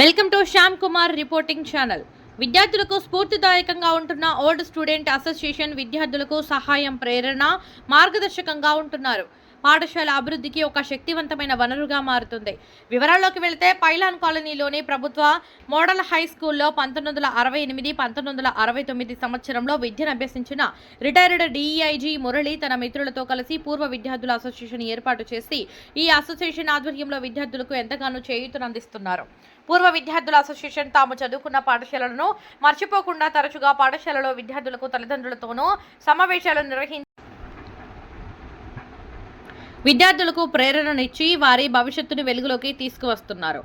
Welcome to Shyam Kumar reporting channel. విద్యార్థులకు స్ఫూర్తిదాయకంగా ఉంటున్న ఓల్డ్ స్టూడెంట్ అసోసియేషన్ విద్యార్థులకు సహాయం ప్రేరణ మార్గదర్శకంగా ఉంటున్నారు. పాఠశాల అభివృద్ధికి ఒక శక్తివంతమైన వనరుగా మారుతుంది. వివరాల్లోకి వెళితే పైలాన్ కాలనీలోని ప్రభుత్వ మోడల్ హై స్కూల్లో పంతొమ్మిది వందల అరవై ఎనిమిది పంతొమ్మిది వందల అరవై తొమ్మిది సంవత్సరంలో విద్యను అభ్యసించిన రిటైర్డ్ డిఈఐజీ మురళి తన మిత్రులతో కలిసి పూర్వ విద్యార్థుల అసోసియేషన్ ఏర్పాటు చేసి ఈ అసోసియేషన్ ఆధ్వర్యంలో విద్యార్థులకు ఎంతగానో చేయూతనందిస్తున్నారు. పూర్వ విద్యార్థుల అసోసియేషన్ తాము చదువుకున్న పాఠశాలలను మర్చిపోకుండా తరచుగా పాఠశాలలో విద్యార్థులకు తల్లిదండ్రులతోనూ సమావేశాలు నిర్వహించి విద్యార్థులకు ప్రేరణనిచ్చి వారి భవిష్యత్తును వెలుగులోకి తీసుకువస్తున్నారు.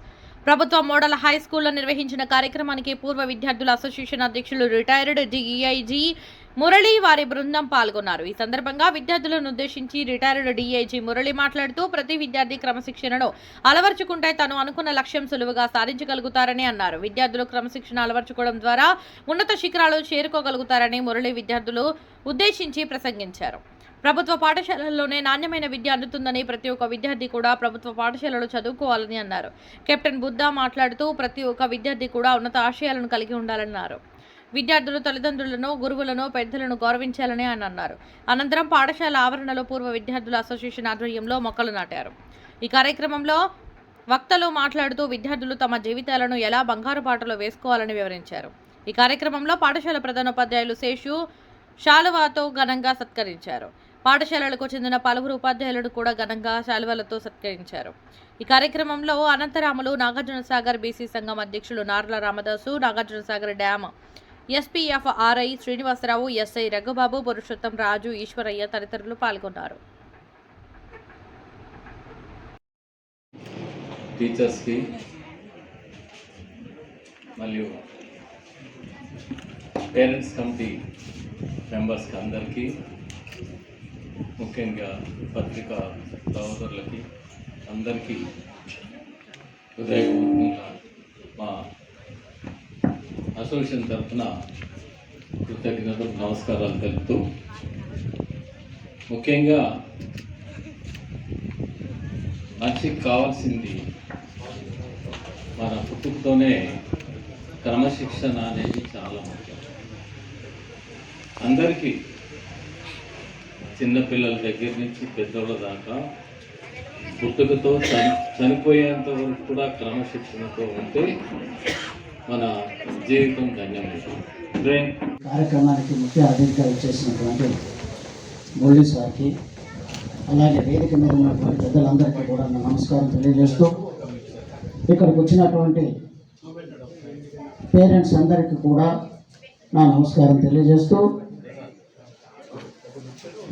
ప్రభుత్వ మోడల్ హై స్కూల్లో నిర్వహించిన కార్యక్రమానికి పూర్వ విద్యార్థుల అసోసియేషన్ అధ్యక్షులు రిటైర్డ్ డిఈఐజీ మురళి వారి బృందం పాల్గొన్నారు. ఈ సందర్భంగా విద్యార్థులను ఉద్దేశించి రిటైర్డ్ డిఐజీ మురళి మాట్లాడుతూ ప్రతి విద్యార్థి క్రమశిక్షణను అలవర్చుకుంటే తను అనుకున్న లక్ష్యం సులువుగా సాధించగలుగుతారని అన్నారు. విద్యార్థులు క్రమశిక్షణ అలవర్చుకోవడం ద్వారా ఉన్నత శిఖరాలు చేరుకోగలుగుతారని మురళి విద్యార్థులు ఉద్దేశించి ప్రసంగించారు. ప్రభుత్వ పాఠశాలల్లోనే నాణ్యమైన విద్య అందుతుందని ప్రతి ఒక్క విద్యార్థి కూడా ప్రభుత్వ పాఠశాలలో చదువుకోవాలని అన్నారు. కెప్టెన్ బుద్ధా మాట్లాడుతూ ప్రతి ఒక్క విద్యార్థి కూడా ఉన్నత ఆశయాలను కలిగి ఉండాలన్నారు. విద్యార్థులు తల్లిదండ్రులను గురువులను పెద్దలను గౌరవించాలని ఆయన అన్నారు. అనంతరం పాఠశాల ఆవరణలో పూర్వ విద్యార్థుల అసోసియేషన్ ఆధ్వర్యంలో మొక్కలు నాటారు. ఈ కార్యక్రమంలో వక్తలు మాట్లాడుతూ విద్యార్థులు తమ జీవితాలను ఎలా బంగారు పాటలో వేసుకోవాలని వివరించారు. ఈ కార్యక్రమంలో పాఠశాల ప్రధానోపాధ్యాయులు శేషు శాలువాతో ఘనంగా సత్కరించారు. పాఠశాలలకు చెందిన పలువురు ఉపాధ్యాయులను కూడా ఘనంగా శాలువలతో సత్కరించారు. ఈ కార్యక్రమంలో అనంతరాములు నాగార్జున సాగర్ బీసీ సంఘం అధ్యక్షులు Narla Ramadasu Nagarjuna Sagar dam SPF RI Srinivasarao SI Raghubabu Purushottam Raju Eswaraiah తదితరులు పాల్గొన్నారు. టీచర్స్కి మరియు పేరెంట్స్ కమిటీ మెంబర్స్కి అందరికీ ముఖ్యంగా పత్రిక సహోదరులకి అందరికీ హృదయపూర్వకంగా మా అసోసియేషన్ తరఫున కృతజ్ఞతలు నమస్కారాలు తెలుపుతూ ముఖ్యంగా మనిషికి కావాల్సింది మన పుట్టుకతోనే క్రమశిక్షణ అనేది చాలా ముఖ్యం. అందరికీ చిన్నపిల్లల దగ్గర నుంచి పెద్దోళ్ళ దాకా పుట్టుకతో చని చనిపోయేంత వరకు కూడా క్రమశిక్షణతో ఉంటే మన జీవితం ధన్యమవుతుంది కార్యక్రమానికి ముఖ్య అతిథిగా వచ్చేసినటువంటి మురళీ సార్కి అలాగే వేదిక మీద ఉన్నటువంటి పెద్దలందరికీ కూడా నా నమస్కారం తెలియజేస్తూ ఇక్కడికి వచ్చినటువంటి పేరెంట్స్ అందరికీ కూడా నా నమస్కారం తెలియజేస్తూ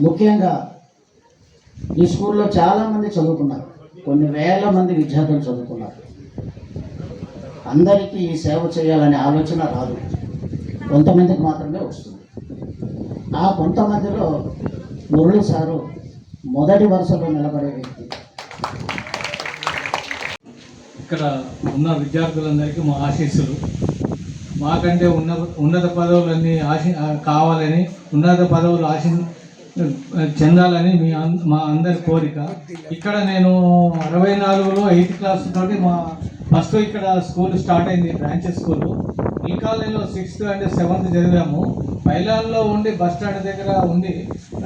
ముఖ్యంగా ఈ స్కూల్లో చాలామంది చదువుకున్నారు. కొన్ని వేల మంది విద్యార్థులు చదువుకున్నారు. అందరికీ ఈ సేవ చేయాలనే ఆలోచన రాదు. కొంతమందికి మాత్రమే వస్తుంది. ఆ కొంతమందిలో మురళి సారు మొదటి వరుసలో నిలబడే వ్యక్తి. ఇక్కడ ఉన్న విద్యార్థులందరికీ మా ఆశీస్సులు. మాకంటే ఉన్న ఉన్నత పదవులన్నీ ఆశి కావాలని ఉన్నత పదవులు ఆశి చెందాలని మీ మా అందరి కోరిక. ఇక్కడ నేను అరవై నాలుగులో ఎయిత్ క్లాస్ తోటి మా ఫస్ట్ ఇక్కడ స్కూల్ స్టార్ట్ అయింది బ్రాంచెస్ స్కూల్. ఈ కాలనీలో సిక్స్త్ అండ్ సెవెంత్ చదివాము. పైలాల్లో ఉండి బస్ స్టాండ్ దగ్గర ఉండి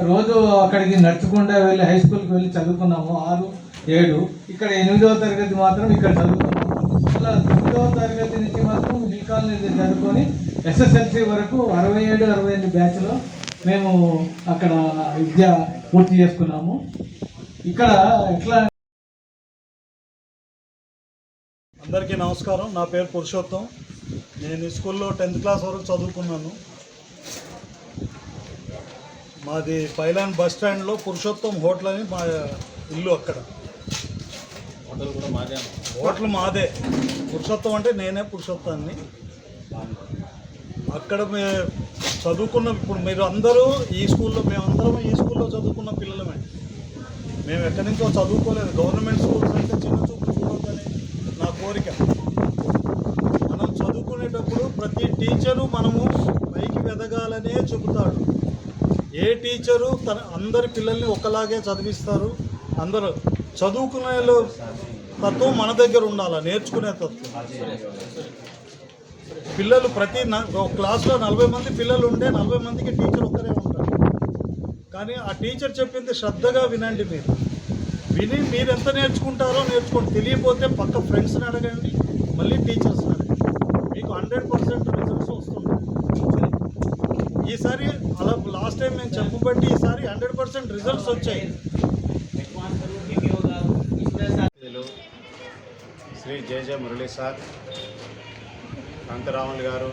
రోజు అక్కడికి నడుచుకుంటే వెళ్ళి హై స్కూల్కి వెళ్ళి చదువుకున్నాము ఆరు ఏడు. ఇక్కడ ఎనిమిదవ తరగతి మాత్రం ఇక్కడ చదువుకున్నాము. అలా తొమ్మిదవ తరగతి నుంచి మాత్రం ఈ కాలనీ చదువుకొని ఎస్ఎస్ఎల్సి వరకు అరవై ఏడు అరవై ఎనిమిది బ్యాచ్లో మేము అక్కడ విద్య పూర్తి చేసుకున్నాము. ఇక్కడ ఎట్లా అందరికీ నమస్కారం. నా పేరు పురుషోత్తం. నేను ఈ స్కూల్లో టెన్త్ క్లాస్ వరకు చదువుకున్నాను. మాది పైలాన్ బస్ స్టాండ్లో పురుషోత్తం హోటల్ అని మా ఇల్లు అక్కడ. హోటల్ కూడా మాదే హోటల్ మాదే. పురుషోత్తం అంటే నేనే పురుషోత్తాన్ని. అక్కడ మే చదువుకున్న ఇప్పుడు మీరు అందరూ ఈ స్కూల్లో మేమందరం ఈ స్కూల్లో చదువుకున్న పిల్లలమే. మేము ఎక్కడి నుంచో చదువుకోలేదు. గవర్నమెంట్ స్కూల్స్ అంటే చిన్న చూపు చూడొద్దని నా కోరిక. మనం చదువుకునేటప్పుడు ప్రతి టీచరు మనము పైకి వెదగాలనే చెబుతాడు. ఏ టీచరు తన అందరి పిల్లల్ని ఒకలాగే చదివిస్తారు? అందరూ చదువుకునే తత్వం మన దగ్గర ఉండాలి? నేర్చుకునే తత్వం. పిల్లలు ప్రతి క్లాస్లో నలభై మంది పిల్లలు ఉంటే నలభై మందికి టీచర్ ఒక్కరే ఉంటారు. కానీ ఆ టీచర్ చెప్పింది శ్రద్ధగా వినండి మీరు. విని మీరు ఎంత నేర్చుకుంటారో నేర్చుకోండి. తెలియపోతే పక్క ఫ్రెండ్స్ని అడగండి మళ్ళీ టీచర్స్ని అడగండి. మీకు హండ్రెడ్ పర్సెంట్ రిజల్ట్స్ వస్తుంటాయి. ఈసారి అలా లాస్ట్ టైం మేము చెప్పబట్టి ఈసారి హండ్రెడ్ పర్సెంట్ రిజల్ట్స్ వచ్చాయి. Shri JJ Murali sir. కాంతరాములు గారు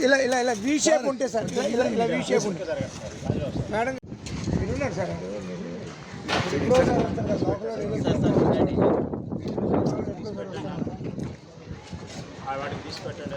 ఇలా ఇలా ఇలా వీ షేప్ ఉంటే సార్ ఇలా ఇలా వీ షేప్ ఉంటే మేడం మీరు ఉన్నారు సార్ ఎప్పుడో వాటికి తీసి పెట్టండి